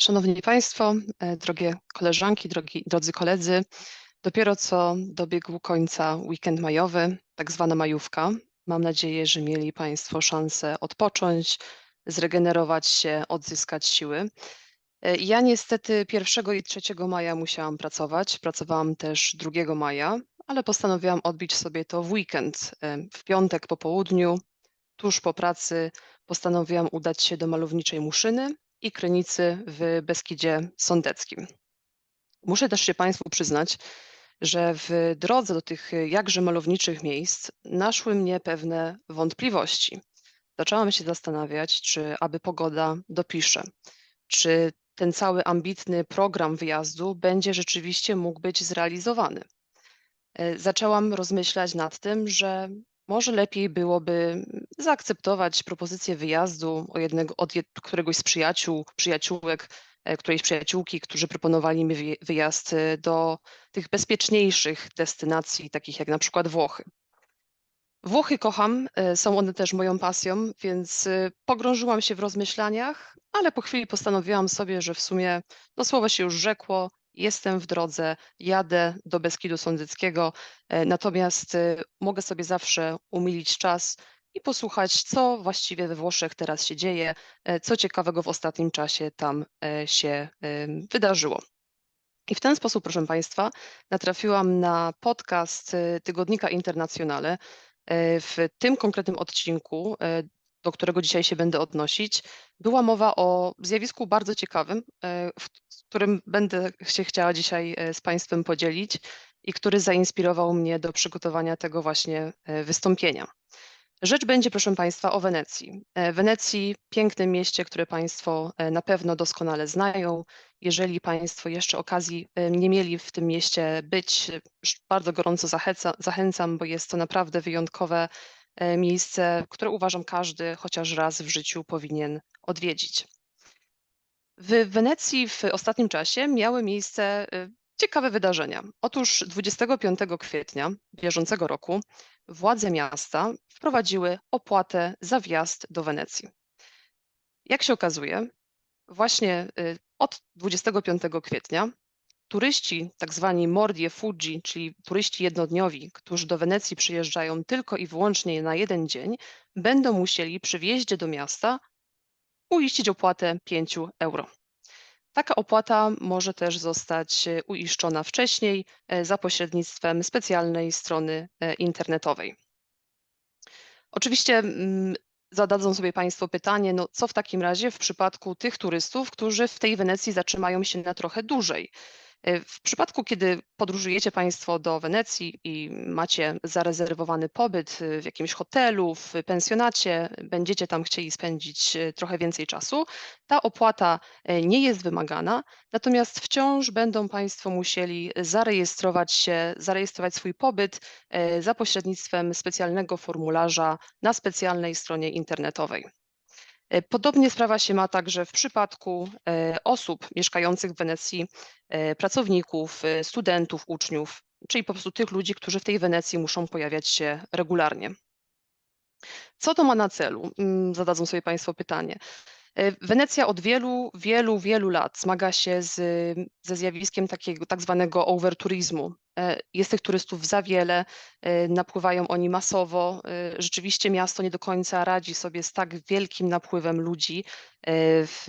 Szanowni Państwo, e, drogie koleżanki, drogi, drodzy koledzy, dopiero co dobiegł końca weekend majowy, tak zwana majówka. Mam nadzieję, że mieli Państwo szansę odpocząć, zregenerować się, odzyskać siły. E, Ja niestety 1 i 3 maja musiałam pracować, pracowałam też 2 maja, ale postanowiłam odbić sobie to w weekend. E, W piątek po południu, tuż po pracy, postanowiłam udać się do malowniczej Muszyny i Krynicy w Beskidzie Sądeckim. Muszę też się Państwu przyznać, że w drodze do tych jakże malowniczych miejsc naszły mnie pewne wątpliwości. Zaczęłam się zastanawiać, czy aby pogoda dopisze, czy ten cały ambitny program wyjazdu będzie rzeczywiście mógł być zrealizowany. E, Zaczęłam rozmyślać nad tym, że może lepiej byłoby zaakceptować propozycję wyjazdu o jednego, od któregoś z przyjaciół, przyjaciółek, e, którejś przyjaciółki, którzy proponowali mi wyjazd e, do tych bezpieczniejszych destynacji, takich jak na przykład Włochy. Włochy kocham, e, są one też moją pasją, więc pogrążyłam się w rozmyślaniach, ale po chwili postanowiłam sobie, że w sumie no słowo się już rzekło, jestem w drodze, jadę do Beskidu Sądeckiego, e, natomiast e, mogę sobie zawsze umilić czas i posłuchać, co właściwie we Włoszech teraz się dzieje, e, co ciekawego w ostatnim czasie tam się wydarzyło. I w ten sposób, proszę Państwa, natrafiłam na podcast tygodnika Internacjonale. W tym konkretnym odcinku, do którego dzisiaj się będę odnosić, była mowa o zjawisku bardzo ciekawym, e, w- którym będę się chciała dzisiaj e, z Państwem podzielić i który zainspirował mnie do przygotowania tego właśnie e, wystąpienia. Rzecz będzie, proszę Państwa, o Wenecji. Wenecji, pięknym mieście, które Państwo na pewno doskonale znają. Jeżeli Państwo jeszcze okazji nie mieli w tym mieście być, bardzo gorąco zachęca, zachęcam, bo jest to naprawdę wyjątkowe miejsce, które uważam każdy chociaż raz w życiu powinien odwiedzić. W Wenecji w ostatnim czasie miały miejsce y, ciekawe wydarzenia. Otóż 25 kwietnia bieżącego roku władze miasta wprowadziły opłatę za wjazd do Wenecji. Jak się okazuje, właśnie y, od 25 kwietnia turyści, tak zwani Mordie Fuji, czyli turyści jednodniowi, którzy do Wenecji przyjeżdżają tylko i wyłącznie na jeden dzień, będą musieli przy wjeździe do miasta uiścić opłatę 5 euro. Taka opłata może też zostać e, uiszczona wcześniej e, za pośrednictwem specjalnej strony e, internetowej. Oczywiście zadadzą sobie Państwo pytanie, no co w takim razie w przypadku tych turystów, którzy w tej Wenecji zatrzymają się na trochę dłużej? E, W przypadku, kiedy podróżujecie Państwo do Wenecji i macie zarezerwowany pobyt y, w jakimś hotelu, w pensjonacie, będziecie tam chcieli spędzić e, trochę więcej czasu, ta opłata e, nie jest wymagana, natomiast wciąż będą Państwo musieli zarejestrować się, zarejestrować swój pobyt e, za pośrednictwem specjalnego formularza na specjalnej stronie internetowej. E, Podobnie sprawa się ma także w przypadku e, osób mieszkających w Wenecji, e, pracowników, studentów, uczniów, czyli po prostu tych ludzi, którzy w tej Wenecji muszą pojawiać się regularnie. Co to ma na celu? Mm, Zadadzą sobie Państwo pytanie. E, Wenecja od wielu, wielu, wielu lat zmaga się z, ze zjawiskiem takiego tak zwanego. E, Jest tych turystów za wiele, e, napływają oni masowo. Rzeczywiście miasto nie do końca radzi sobie z tak wielkim napływem ludzi w,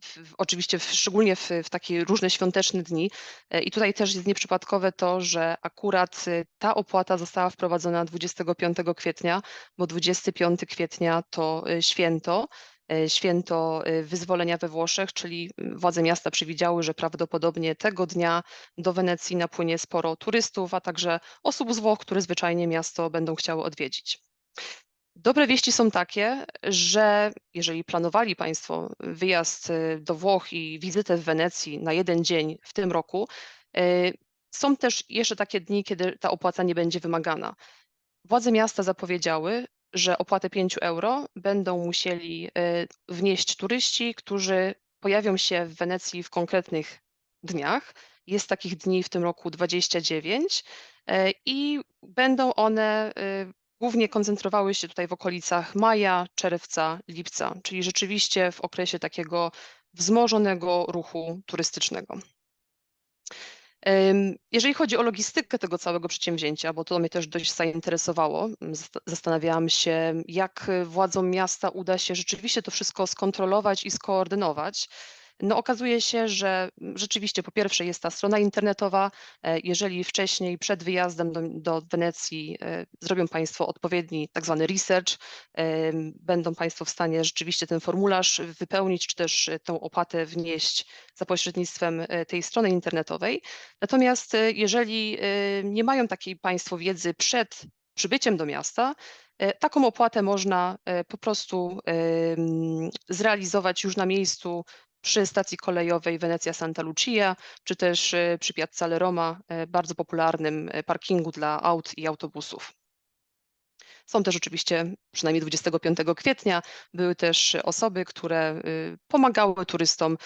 w, oczywiście w, szczególnie w, w takie różne świąteczne dni. E, I tutaj też jest nieprzypadkowe to, że akurat e, ta opłata została wprowadzona 25 kwietnia, bo 25 kwietnia to e, święto, e, święto e, wyzwolenia we Włoszech, czyli mm, władze miasta przewidziały, że prawdopodobnie tego dnia do Wenecji napłynie sporo turystów, a także osób z Włoch, które zwyczajnie miasto będą chciały odwiedzić. Dobre wieści są takie, że jeżeli planowali Państwo wyjazd y, do Włoch i wizytę w Wenecji na jeden dzień w tym roku, y, są też jeszcze takie dni, kiedy ta opłata nie będzie wymagana. Władze miasta zapowiedziały, że opłatę 5 euro będą musieli y, wnieść turyści, którzy pojawią się w Wenecji w konkretnych dniach. Jest takich dni w tym roku 29 y, i będą one głównie koncentrowały się tutaj w okolicach maja, czerwca, lipca, czyli rzeczywiście w okresie takiego wzmożonego ruchu turystycznego. Jeżeli chodzi o logistykę tego całego przedsięwzięcia, bo to mnie też dość zainteresowało, zastanawiałam się, jak władzom miasta uda się rzeczywiście to wszystko skontrolować i skoordynować. No okazuje się, że rzeczywiście po pierwsze jest ta strona internetowa. E, jeżeli wcześniej przed wyjazdem do, do Wenecji e, zrobią Państwo odpowiedni tak zwany research, będą Państwo w stanie rzeczywiście ten formularz wypełnić, czy też tę opłatę wnieść za pośrednictwem e, tej strony internetowej. Natomiast jeżeli nie mają takiej Państwo wiedzy przed przybyciem do miasta, taką opłatę można po prostu zrealizować już na miejscu przy stacji kolejowej Wenecja Santa Lucia, czy też e, przy Piazzale Roma, e, bardzo popularnym e, parkingu dla aut i autobusów. Są też oczywiście, przynajmniej 25 kwietnia, były też osoby, które pomagały turystom,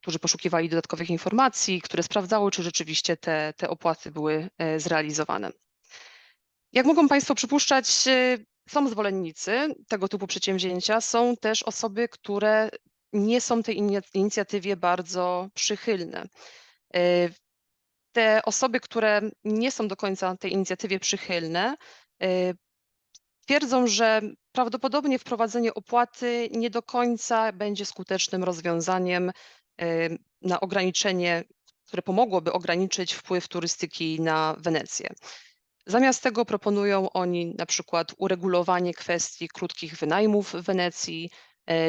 którzy poszukiwali dodatkowych informacji, które sprawdzały, czy rzeczywiście te, te opłaty były zrealizowane. Jak mogą Państwo przypuszczać, są zwolennicy tego typu przedsięwzięcia, są też osoby, które nie są tej inicjatywie bardzo przychylne. E, te osoby, które nie są do końca tej inicjatywie przychylne, e, twierdzą, że prawdopodobnie wprowadzenie opłaty nie do końca będzie skutecznym rozwiązaniem e, na ograniczenie, które pomogłoby ograniczyć wpływ turystyki na Wenecję. Zamiast tego proponują oni na przykład uregulowanie kwestii krótkich wynajmów w Wenecji,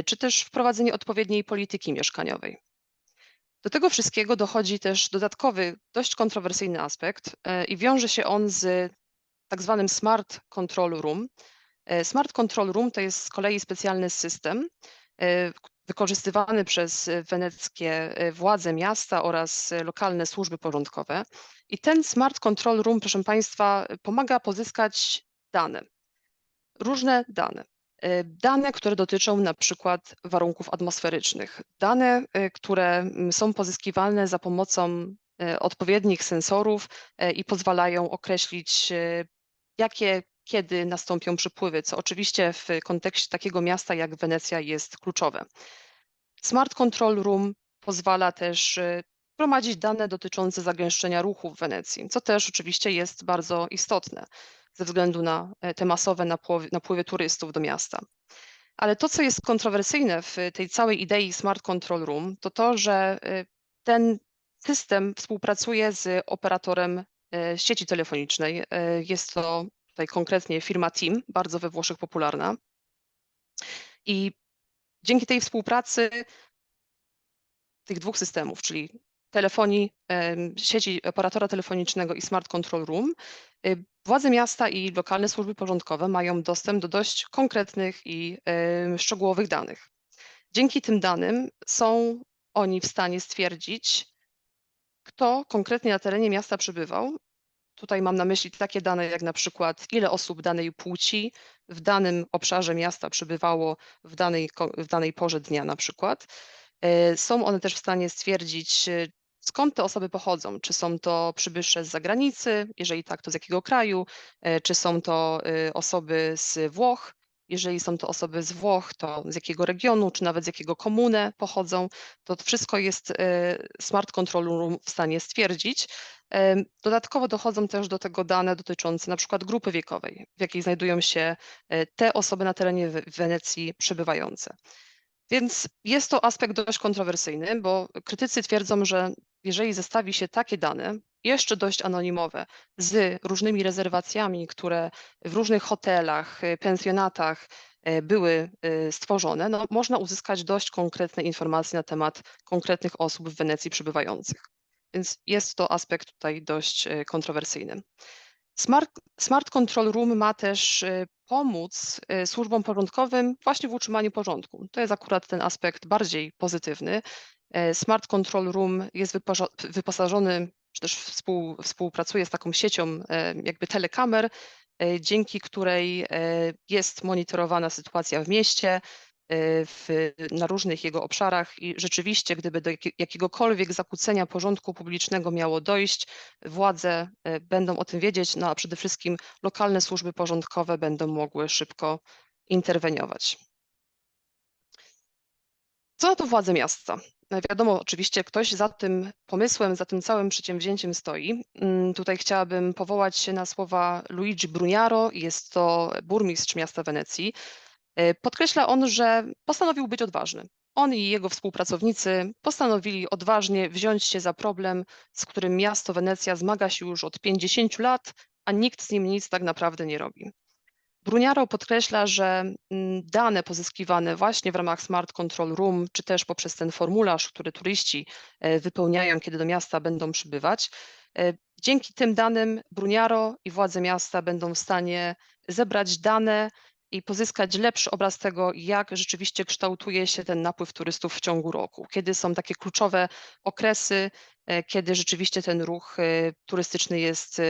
czy też wprowadzenie odpowiedniej polityki mieszkaniowej. Do tego wszystkiego dochodzi też dodatkowy, dość kontrowersyjny aspekt e, i wiąże się on z tak zwanym Smart Control Room. E, Smart Control Room to jest z kolei specjalny system wykorzystywany przez weneckie władze miasta oraz lokalne służby porządkowe. I ten Smart Control Room, proszę Państwa, pomaga pozyskać dane, różne dane. E, dane, które dotyczą na przykład warunków atmosferycznych, dane, e, które mm, są pozyskiwane za pomocą e, odpowiednich sensorów i pozwalają określić, jakie, kiedy nastąpią przypływy, co oczywiście w kontekście takiego miasta jak Wenecja jest kluczowe. Smart Control Room pozwala też gromadzić dane dotyczące zagęszczenia ruchu w Wenecji, co też oczywiście jest bardzo istotne ze względu na e, te masowe napływy, turystów do miasta. Ale to, co jest kontrowersyjne w tej całej idei Smart Control Room, to to, że e, ten system współpracuje z operatorem e, sieci telefonicznej. Jest to tutaj konkretnie firma TIM, bardzo we Włoszech popularna. I dzięki tej współpracy tych dwóch systemów, czyli telefonii, sieci operatora telefonicznego i Smart Control Room, y, władze miasta i lokalne służby porządkowe mają dostęp do dość konkretnych i szczegółowych danych. Dzięki tym danym są oni w stanie stwierdzić, kto konkretnie na terenie miasta przebywał. Tutaj mam na myśli takie dane jak na przykład ile osób danej płci w danym obszarze miasta przebywało w danej, w danej porze dnia na przykład. E, są one też w stanie stwierdzić, skąd te osoby pochodzą. Czy są to przybysze z zagranicy, jeżeli tak, to z jakiego kraju, e, czy są to y, osoby z Włoch, jeżeli są to osoby z Włoch, to z jakiego regionu, czy nawet z jakiego komuny pochodzą, to wszystko jest e, Smart Control Room w stanie stwierdzić. E, dodatkowo dochodzą też do tego dane dotyczące na przykład grupy wiekowej, w jakiej znajdują się te osoby na terenie Wenecji przebywające. Więc jest to aspekt dość kontrowersyjny, bo krytycy twierdzą, że jeżeli zestawi się takie dane, jeszcze dość anonimowe, z różnymi rezerwacjami, które w różnych hotelach, y, pensjonatach y, były y, stworzone, no, można uzyskać dość konkretne informacje na temat konkretnych osób w Wenecji przebywających. Więc jest to aspekt tutaj dość kontrowersyjny. Smart, Smart Control Room ma też pomóc służbom porządkowym właśnie w utrzymaniu porządku. To jest akurat ten aspekt bardziej pozytywny. E, Smart Control Room jest wyposażony, czy też współ, współpracuje z taką siecią e, jakby telekamer, e, dzięki której jest monitorowana sytuacja w mieście, w, na różnych jego obszarach i rzeczywiście, gdyby do jakiegokolwiek zakłócenia porządku publicznego miało dojść, władze będą o tym wiedzieć, no a przede wszystkim lokalne służby porządkowe będą mogły szybko interweniować. Co na to władze miasta? No wiadomo, oczywiście ktoś za tym pomysłem, za tym całym przedsięwzięciem stoi. Mm, tutaj chciałabym powołać się na słowa Luigi Bruniaro, jest to burmistrz miasta Wenecji. E, podkreśla on, że postanowił być odważny. On i jego współpracownicy postanowili odważnie wziąć się za problem, z którym miasto Wenecja zmaga się już od 50 lat, a nikt z nim nic tak naprawdę nie robi. Bruniaro podkreśla, że mm, dane pozyskiwane właśnie w ramach Smart Control Room, czy też poprzez ten formularz, który turyści e, wypełniają, kiedy do miasta będą przybywać, e, dzięki tym danym Bruniaro i władze miasta będą w stanie zebrać dane i pozyskać lepszy obraz tego, jak rzeczywiście kształtuje się ten napływ turystów w ciągu roku, kiedy są takie kluczowe okresy, e, kiedy rzeczywiście ten ruch turystyczny jest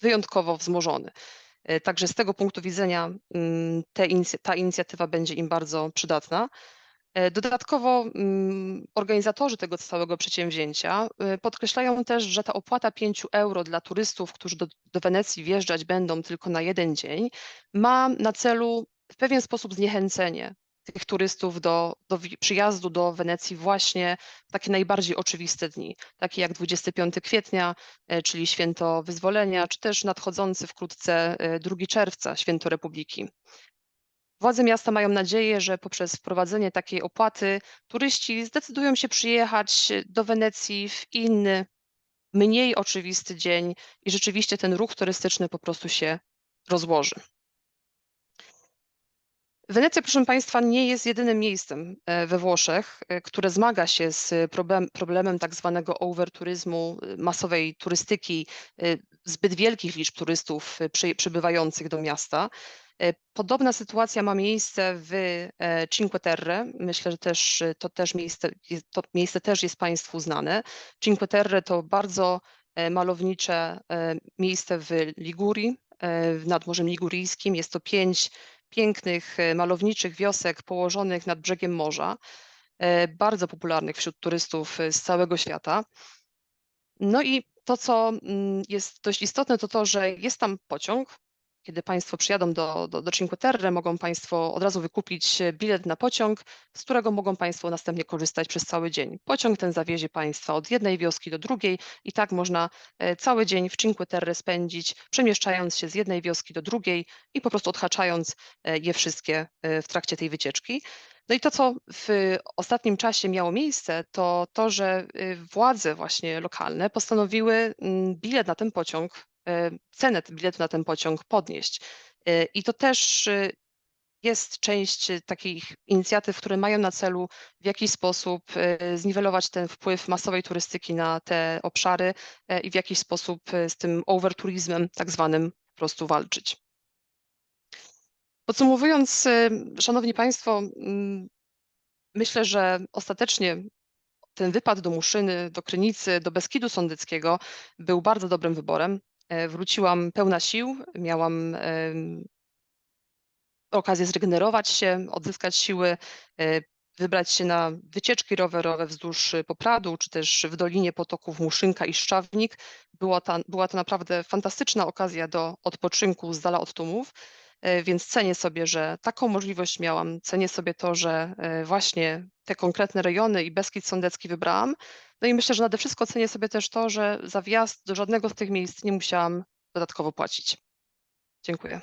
wyjątkowo wzmożony. E, także z tego punktu widzenia mm, ta inicjatywa będzie im bardzo przydatna. E, dodatkowo mm, organizatorzy tego całego przedsięwzięcia e, podkreślają też, że ta opłata 5 euro dla turystów, którzy do, do Wenecji wjeżdżać będą tylko na jeden dzień, ma na celu w pewien sposób zniechęcenie tych turystów do, do przyjazdu do Wenecji właśnie w takie najbardziej oczywiste dni, takie jak 25 kwietnia, e, czyli święto wyzwolenia, czy też nadchodzący wkrótce 2 e, czerwca, święto Republiki. Władze miasta mają nadzieję, że poprzez wprowadzenie takiej opłaty turyści zdecydują się przyjechać do Wenecji w inny, mniej oczywisty dzień i rzeczywiście ten ruch turystyczny po prostu się rozłoży. Wenecja, proszę Państwa, nie jest jedynym miejscem e, we Włoszech, e, które zmaga się z problem, problemem tak zwanego overturyzmu, e, masowej turystyki, zbyt wielkich liczb turystów przy, przybywających do miasta. Podobna sytuacja ma miejsce w Cinque Terre. Myślę, że też to, też miejsce, to miejsce też jest Państwu znane. Cinque Terre to bardzo malownicze miejsce w Ligurii, nad Morzem Ligurijskim. Jest to pięć pięknych, e, malowniczych wiosek położonych nad brzegiem morza, e, bardzo popularnych wśród turystów e, z całego świata. No i to, co mm, jest dość istotne, to to, że jest tam pociąg, kiedy Państwo przyjadą do, do, do Cinque Terre, mogą Państwo od razu wykupić bilet na pociąg, z którego mogą Państwo następnie korzystać przez cały dzień. Pociąg ten zawiezie Państwa od jednej wioski do drugiej i tak można e, cały dzień w Cinque Terre spędzić, przemieszczając się z jednej wioski do drugiej i po prostu odhaczając e, je wszystkie e, w trakcie tej wycieczki. No i to, co w ostatnim czasie miało miejsce, to to, że władze właśnie lokalne postanowiły mm, bilet na ten pociąg E, cenę biletu na ten pociąg podnieść. E, I to też e, jest część takich inicjatyw, które mają na celu w jakiś sposób zniwelować ten wpływ masowej turystyki na te obszary i w jakiś sposób z tym overturizmem tak zwanym po prostu walczyć. Podsumowując, Szanowni Państwo, myślę, że ostatecznie ten wypad do Muszyny, do Krynicy, do Beskidu Sądeckiego był bardzo dobrym wyborem. E, wróciłam pełna sił, miałam okazję zregenerować się, odzyskać siły, e, wybrać się na wycieczki rowerowe wzdłuż Popradu, czy też w Dolinie Potoków Muszynka i Szczawnik. Była, ta, była to naprawdę fantastyczna okazja do odpoczynku z dala od tłumów, więc cenię sobie, że taką możliwość miałam. Cenię sobie to, że właśnie te konkretne rejony i Beskid Sądecki wybrałam. No i myślę, że nade wszystko cenię sobie też to, że za wjazd do żadnego z tych miejsc nie musiałam dodatkowo płacić. Dziękuję.